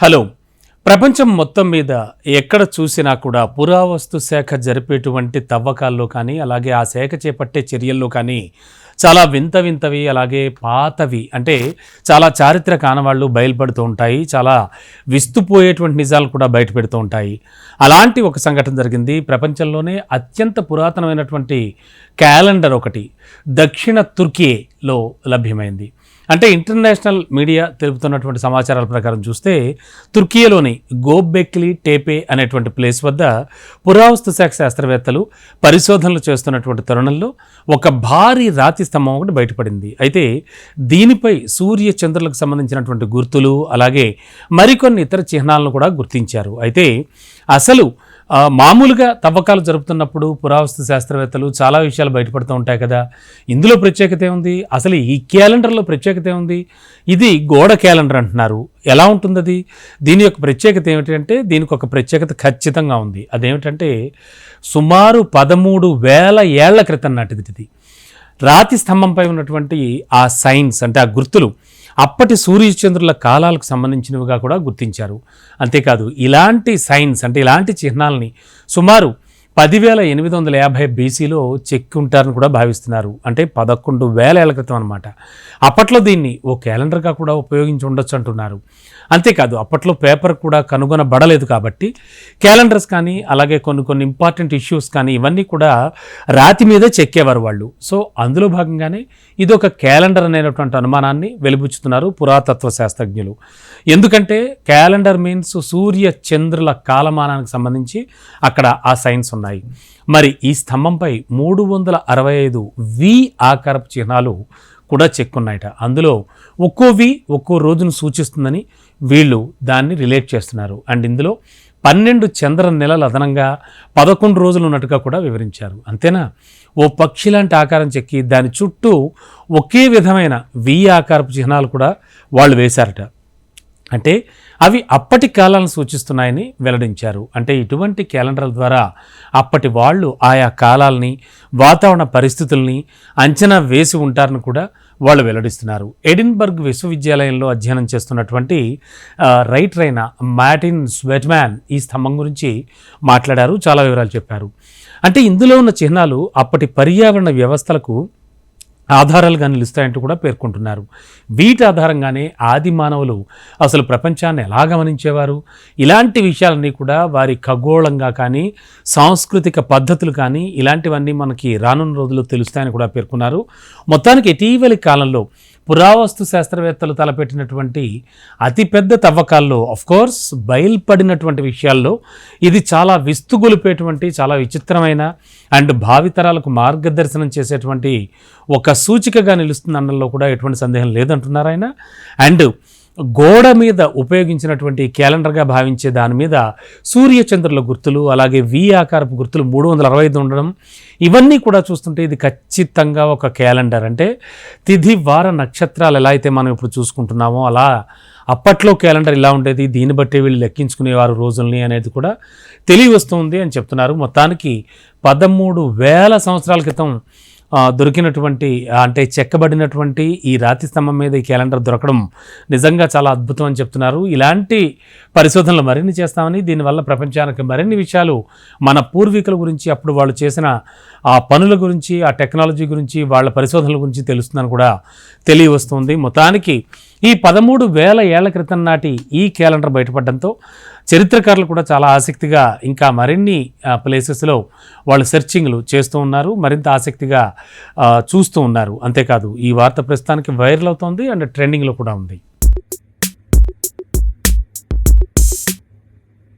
Hello. ప్రపంచం మొత్తం మీద ఎక్కడ చూసినా కూడా పురావస్తు శాఖ జరిపేటువంటి తవ్వకాల్లో కానీ అలాగే ఆ శాఖ చేపట్టే చర్యల్లో కానీ చాలా వింత వింతవి అలాగే పాతవి. అంటే చాలా చారిత్రక ఆనవాళ్ళు బయలుపడుతూ ఉంటాయి చాలా విస్తుపోయేటువంటి నిజాలు కూడా బయటపెడుతూ ఉంటాయి. అలాంటి ఒక సంఘటన జరిగింది. ప్రపంచంలోనే అత్యంత పురాతనమైనటువంటి క్యాలెండర్ ఒకటి దక్షిణ తుర్కీలో లభ్యమైంది. అంటే ఇంటర్నేషనల్ మీడియా తెలుపుతున్నటువంటి సమాచారాల ప్రకారం చూస్తే తుర్కీలోని గోబెక్లీ టేపే అనేటువంటి ప్లేస్ వద్ద పురావస్తు శాఖ శాస్త్రవేత్తలు పరిశోధనలు చేస్తున్నటువంటి తరుణంలో ఒక భారీ రాతి స్తంభం ఒకటి బయటపడింది. అయితే దీనిపై సూర్య చంద్రులకు సంబంధించినటువంటి గుర్తులు అలాగే మరికొన్ని ఇతర చిహ్నాలను కూడా గుర్తించారు. అయితే అసలు మామూలుగా తవ్వకాలు జరుపుతున్నప్పుడు పురావస్తు శాస్త్రవేత్తలు చాలా విషయాలు బయటపడుతూ ఉంటాయి కదా. ఇందులో ప్రత్యేకత ఏముంది? అసలు ఈ క్యాలెండర్లో ప్రత్యేకత ఏముంది? ఇది గోడ క్యాలెండర్ అంటున్నారు. ఎలా ఉంటుంది అది దీని యొక్క ప్రత్యేకత ఏమిటంటే దీనికి ఒక ప్రత్యేకత ఖచ్చితంగా ఉంది. అదేమిటంటే సుమారు పదమూడు వేల ఏళ్ళ క్రితం నాటిది ఇది రాతి స్తంభంపై ఉన్నటువంటి ఆ సైన్స్ అంటే ఆ గుర్తులు అప్పటి సూర్యచంద్రుల కాలాలకు సంబంధించినవిగా కూడా గుర్తించారు. అంతేకాదు ఇలాంటి సైన్స్ అంటే ఇలాంటి చిహ్నాలని సుమారు పదివేల ఎనిమిది వందల యాభై బీసీలో చెక్కి ఉంటారని కూడా భావిస్తున్నారు. అంటే పదకొండు వేల ఏళ్ళ క్రితం అనమాట అప్పట్లో దీన్ని ఓ క్యాలెండర్గా కూడా ఉపయోగించి ఉండొచ్చు అంటున్నారు. అంతేకాదు అప్పట్లో పేపర్ కూడా కనుగొనబడలేదు కాబట్టి క్యాలెండర్స్ కానీ అలాగే కొన్ని కొన్ని ఇంపార్టెంట్ ఇష్యూస్ కానీ ఇవన్నీ కూడా రాతి మీదే చెక్కేవారు వాళ్ళు. సో అందులో భాగంగానే ఇది ఒక క్యాలెండర్ అనేటువంటి అనుమానాన్ని వెలిబుచ్చుతున్నారు పురాతత్వ శాస్త్రజ్ఞులు. ఎందుకంటే క్యాలెండర్ మీన్స్ సూర్య చంద్రుల కాలమానానికి సంబంధించి అక్కడ ఆ సైన్స్ ఉన్నాయి. మరి ఈ స్తంభంపై మూడు వందల అరవై ఐదు వి ఆకారపు చిహ్నాలు కూడా చెక్కున్నాయట. అందులో ఒక్కో వి ఒక్కో రోజును సూచిస్తుందని వీళ్ళు దాన్ని రిలేట్ చేస్తున్నారు. అండ్ ఇందులో పన్నెండు చంద్ర నెలలు అదనంగా పదకొండు రోజులు ఉన్నట్టుగా కూడా వివరించారు. అంతేనా? ఓ పక్షి లాంటి ఆకారం చెక్కి దాని చుట్టూ ఒకే విధమైన వి ఆకారపు చిహ్నాలు కూడా వాళ్ళు వేశారట. అంటే అవి అప్పటి కాలాలను సూచిస్తున్నాయని వెల్లడించారు. అంటే ఇటువంటి క్యాలెండర్ల ద్వారా అప్పటి వాళ్ళు ఆయా కాలాలని వాతావరణ పరిస్థితుల్ని అంచనా వేసి ఉంటారని కూడా వాళ్ళు వెల్లడిస్తున్నారు. ఎడిన్బర్గ్ విశ్వవిద్యాలయంలో అధ్యయనం చేస్తున్నటువంటి రైటర్ అయిన మ్యాటిన్ స్వెట్మ్యాన్ ఈ స్తంభం గురించి మాట్లాడారు చాలా వివరాలు చెప్పారు. అంటే ఇందులో ఉన్న చిహ్నాలు అప్పటి పర్యావరణ వ్యవస్థలకు ఆధారాలుగా నిలుస్తాయంటూ కూడా పేర్కొంటున్నారు. వీటి ఆధారంగానే ఆది మానవులు అసలు ప్రపంచాన్ని ఎలా గమనించేవారు? ఇలాంటి విషయాలన్నీ కూడా వారి ఖగోళంగా కానీ సాంస్కృతిక పద్ధతులు కానీ ఇలాంటివన్నీ మనకి రానున్న రోజుల్లో తెలుస్తాయని కూడా పేర్కొన్నారు. మొత్తానికి ఇటీవలి కాలంలో పురావస్తు శాస్త్రవేత్తలు తలపెట్టినటువంటి అతిపెద్ద తవ్వకాల్లో కోర్స్ బయల్పడినటువంటి విషయాల్లో ఇది చాలా విస్తుగొలిపేటువంటి చాలా విచిత్రమైన అండ్ భావితరాలకు మార్గదర్శనం చేసేటువంటి ఒక సూచికగా నిలుస్తుంది అనడంలో కూడా ఎటువంటి సందేహం లేదంటున్నారు ఆయన. అండ్ గోడ మీద ఉపయోగించినటువంటి క్యాలెండర్గా భావించే దాని మీద సూర్యచంద్రుల గుర్తులు అలాగే వి ఆకారపు గుర్తులు మూడు వందల అరవై ఐదు ఉండడం ఇవన్నీ కూడా చూస్తుంటే ఇది ఖచ్చితంగా ఒక క్యాలెండర్. అంటే తిథి వార నక్షత్రాలు ఎలా అయితే మనం ఇప్పుడు చూసుకుంటున్నామో అలా అప్పట్లో క్యాలెండర్ ఇలా ఉండేది. దీన్ని బట్టి వీళ్ళు లెక్కించుకునేవారు రోజుల్ని అనేది కూడా తెలియవస్తుంది అని చెప్తున్నారు. మొత్తానికి పదమూడు వేల సంవత్సరాల క్రితం దొరికినటువంటి అంటే చెక్కబడినటువంటి ఈ రాతి స్తంభం మీద ఈ క్యాలెండర్ దొరకడం నిజంగా చాలా అద్భుతం అని చెప్తున్నారు. ఇలాంటి పరిశోధనలు మరిన్ని చేస్తామని దీనివల్ల ప్రపంచానికి మరిన్ని విషయాలు మన పూర్వీకుల గురించి అప్పుడు వాళ్ళు చేసిన ఆ పనుల గురించి ఆ టెక్నాలజీ గురించి వాళ్ళ పరిశోధనల గురించి తెలుస్తుందని కూడా తెలియవస్తుంది. మొత్తానికి ఈ పదమూడు వేల ఏళ్ళ క్రితం నాటి ఈ క్యాలెండర్ బయటపడడంతో చరిత్రకారులు కూడా చాలా ఆసక్తిగా ఇంకా మరిన్ని ప్లేసెస్లో వాళ్ళు సెర్చింగ్లు చేస్తూ ఉన్నారు. మరింత ఆసక్తిగా చూస్తూ ఉన్నారు. అంతేకాదు ఈ వార్త ప్రస్తుతానికి వైరల్ అవుతోంది అండ్ ట్రెండింగ్లో కూడా ఉంది.